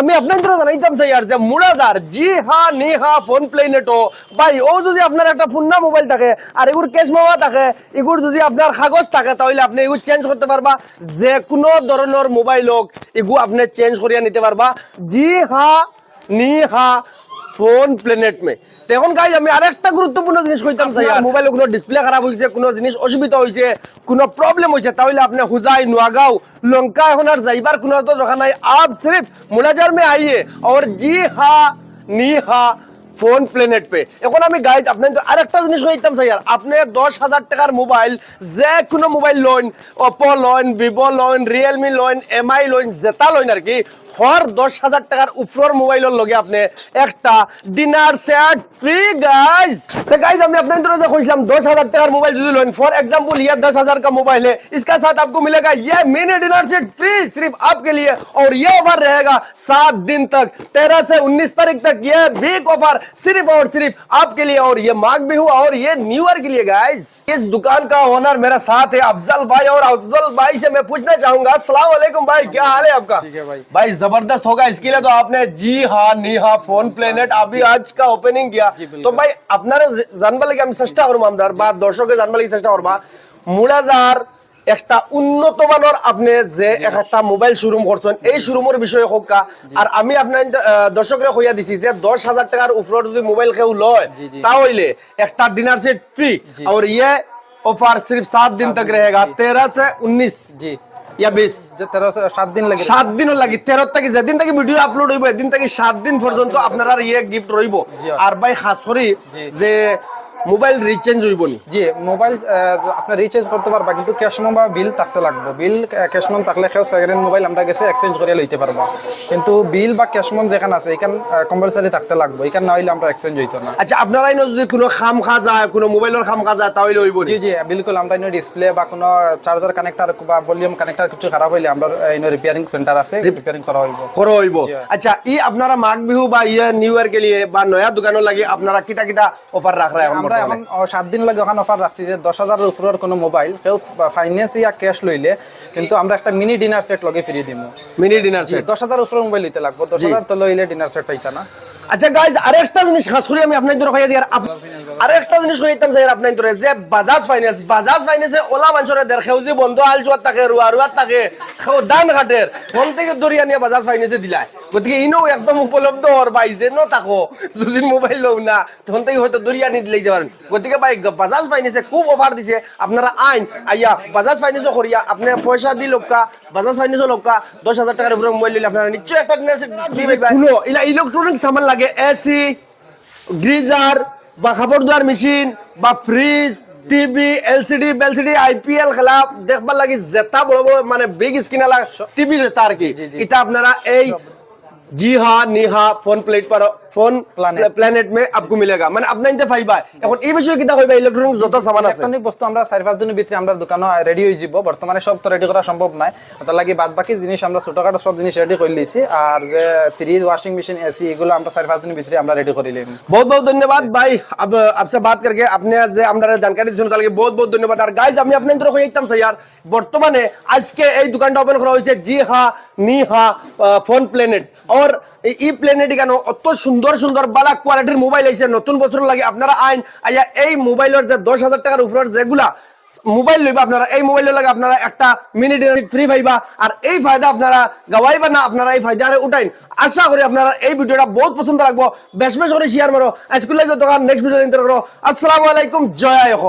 আমি আপনার জানাইতাম স্যার যে মুড়াজার জি হা নি হা ফোন প্লেনেটো ভাই, ও যদি আপনার একটা পুন্না মোবাইল থাকে আর এগুর ক্যাশ মাওয়া থাকে, এগুর যদি আপনার কাগজ থাকে, তাহলে আপনি এগুলো চেঞ্জ করতে পারবা। যে কোনো ধরনের মোবাইল হোক, এগু আপনি চেঞ্জ করিয়া নিতে পারবা। জি হা, নি হা ফোন প্লেনেট মে? তো গাইজ আমি আরেকটা গুরুত্বপূর্ণ জিনিস কইতাম স্যার মোবাইল কোনো ডিসপ্লে খারাপ হইছে কোনো জিনিস অসুবিধা হইছে কোনো প্রবলেম হইছে তাহলে আপনি হুজাই নোয়াগাঁও লঙ্কা এখন আর যাইবার কোনো তো দোকান নাই। আপ সিফ মোনাজার মে আইয়ে আর জি হা নি হা ফোন প্লেনেট পে এখন আমি গাইড আপনার আরেকটা জিনিস কইতাম হইতাম আর আপনি দশ হাজার টাকার মোবাইল যে কোনো mobile loan Oppo loan Vivo loan Realme loan MI loan যেটা লোন আর কি হর দশ হাজার টাকার উপর মোবাইলের লগে আপনি একটা dinner set free guys guys আমি আপনার तरह से खुशलाम दस हजार टका मोबाइल जो लोन फॉर एग्जाम्पल ये दस हजार का मोबाइल है इसका साथ आपको मिलेगा ये मिनी डिनर सेट फ्री सिर्फ आपके लिए और ये ऑफर रहेगा सात दिन तक तेरह से उन्नीस तारीख तक ये बिग ऑफर सिर्फ और सिर्फ आपके लिए और ये माघ भी हुआ और ये न्यू ईयर के लिए गाइज इस दुकान का ओनर मेरा साथ है अफजल भाई और अफजल भाई से मैं पूछना चाहूंगा अस्सलाम वालेकुम भाई क्या हाल है आपका ठीक है भाई। भाई जबरदस्त होगा इसके लिए तो आपने जी हाँ नी हाँ फोन प्लेनेट अभी आज का ओपनिंग किया बिल्कुल। তো ভাই আপনারা জানবা লাগে আমি চেষ্টা করবো আমরা বা দর্শকের জানবা লাগে চেষ্টা করবা মুড়াজার একটা উন্নত মানের আপনি যে এক একটা মোবাইল শোরুম করছেন এই শোরুমের বিষয়ে হোক কা। আর আমি আপনার দর্শকরে কইয়া দিছি যে দশ হাজার টাকার উপরে যদি মোবাইল কেউ লয় জি, জি। তাহলে একটা ডিনার সেট ফ্রি और ये ऑफर सिर्फ सात दिन तक रहेगा तेरह से उन्नीस জি ইয়াবিস যে 13 7 দিন লাগি। সাত দিনও লাগি। 13 থাকি যেদিন থাকি ভিডিও আপলোড হইব এদিন থাকি সাত দিন পর্যন্ত আপনারা ইয়ে গিফট রইব। আর ভাই খাসরি যে মোবাইল রিচেঞ্জ হইব নি? জি মোবাইল আপনার রিচার্জ করতে পারবা কিন্তু ক্যাশ মন বা বিল থাকতে লাগবে। বিল ক্যাশ মন থাকলে কেউ সেকেন্ড হ্যান্ড মোবাইল আমরা গেছে এক্সচেঞ্জ করে লইতে পারব। কিন্তু বিল বা ক্যাশ মন যেখানে আছে এখান কম্পালসারি থাকতে লাগবে। এখান না হইলে আমরা এক্সচেঞ্জ হইতো না। আচ্ছা আপনারা ইনো যদি কোনো খাম খা যায় কোনো মোবাইলের খাম খা যায় তাহলে হইব জি জি বিলকুল আমরা ইনো ডিসপ্লে বা কোনো চার্জার কানেক্টার বা ভলিউম কানেক্টার কিছু খারাপ হইলে আমরা ইনো রিপেয়ারিং সেন্টার আছে রিপেয়ারিং করা হইব। খরো হইব। আচ্ছা ই আপনারা মাঘ বিহু বা ইয়ে নিউ ইয়ার কে লিয়ে বা নয়া দোকানের লাগে আপনারা কিতা কিতা অফার রাখ রাখা আমরা এখন সাত দিন লাগে ওখানে অফার রাখছি যে দশ হাজারের উপরের কোনো মোবাইল কেউ ফাইন্যান্স ইয়া ক্যাশ লইলে কিন্তু আমরা একটা মিনি ডিনার সেট লগে ফিরিয়ে দিব মিনি ডিনার সেট দশ হাজার উপরে মোবাইল নিতে লাগবে। দশ হাজার তো লইলে ডিনার সেট পাইতা না। আচ্ছা গাইজ আরেকটা জিনিস খাস করে আমি আপনার দূরে খাইয়া দিয়ার আরেকটা জিনিস কইতাম চাই আপনার দূরে যে বাজাজ ফাইন্যান্স বাজাজ ফাইন্যান্সে ওলা মানুষের দের খেউ যে বন্ধ আল জুয়ার থাকে রুয়া রুয়ার থাকে দান ঘাটের ফোন থেকে দরিয়া নিয়ে বাজাজ ফাইন্যান্সে দিলাই গতিকে ইনো একদম উপলব্ধ ওর ভাই যে ন থাকো যদি মোবাইল লও না তখন থেকে হয়তো দরিয়া নিয়ে দিলেই যাবেন গতিকে ভাই বাজাজ ফাইন্যান্সে খুব অফার দিছে। আপনারা আইন আইয়া বাজাজ ফাইন্যান্সও করিয়া আপনি পয়সা দি লোকা বাজাজ ফাইন্যান্সও লোকা দশ হাজার টাকার উপরে মোবাইল নিলে আপনারা নিশ্চয়ই একটা ডিনার সেট ফ্রি পাইবেন শুনো ইলা ইলেকট্রনিক সামান লাগে এসি গ্রিজার বা কাপড় ধোয়ার মেশিন বা ফ্রিজ টিভি এলসিডি বেলসিডি আইপিএল খেলা দেখবার লাগি জেতা বড় বড় মানে বিগ স্ক্রিন আলা টিভি জেতা আর কি জি, জি। এটা আপনারা এই জি হা নি হা ফোন প্লেট पर ফোন প্ল্যানেট মে আপকো মিলেগা। মানে আপনি ইনতে ফাইবা। এখন এই বিষয়ে কিটা কইবা? ইলেকট্রনিক যত সামান আছে। ইলেকট্রনিক বস্তু আমরা চার পাঁচ দিনের ভিতরে আমরা দোকানে রেডি হয়ে যাব। বর্তমানে সব তো রেডি করা সম্ভব নাই। তার লাগি বাদ বাকি জিনিস আমরা ছোটখাটো সব জিনিস রেডি করে লিছি। আর যে ফ্রিজ ওয়াশিং মেশিন এসি এগুলো আমরা চার পাঁচ দিনের ভিতরে আমরা রেডি করে লিম। বহুত বহুত ধন্যবাদ। ভাই আপসে বাত করকে আপনি যে আপনারা জানকারি দিছেন তার লাগি বহুত বহুত ধন্যবাদ। আর গাইস আমি আপনাদের কই একদম স্যার। বর্তমানে আজকে এই দোকানটা ওপেন করা হয়েছে জি হা নি হা ফোন প্ল্যানেট আর এই ই প্ল্যানেট কেন অত সুন্দর সুন্দর বালা কোয়ালিটির মোবাইল আইছে, নতুন বছর লাগে। আপনারা আইন, আইয়া এই মোবাইলের যে দশ হাজার টাকার উপরের যেগুলা মোবাইল লইবা আপনারা, এই মোবাইলের লাগে আপনারা একটা মিনি ফ্রি পাইবা আর এই ফায়দা আপনারা গাওয়াইবা না, আপনারা এই ফায়দা উঠাইন। আশা করি আপনারা এই ভিডিওটা বহুত পছন্দ রাখব বেশ বেশ করে শেয়ার মারো। আজকে লাগে দোকান নেক্সট ভিডিও ইন্টার করো। আসসালামু আলাইকুম, জয় আয়কম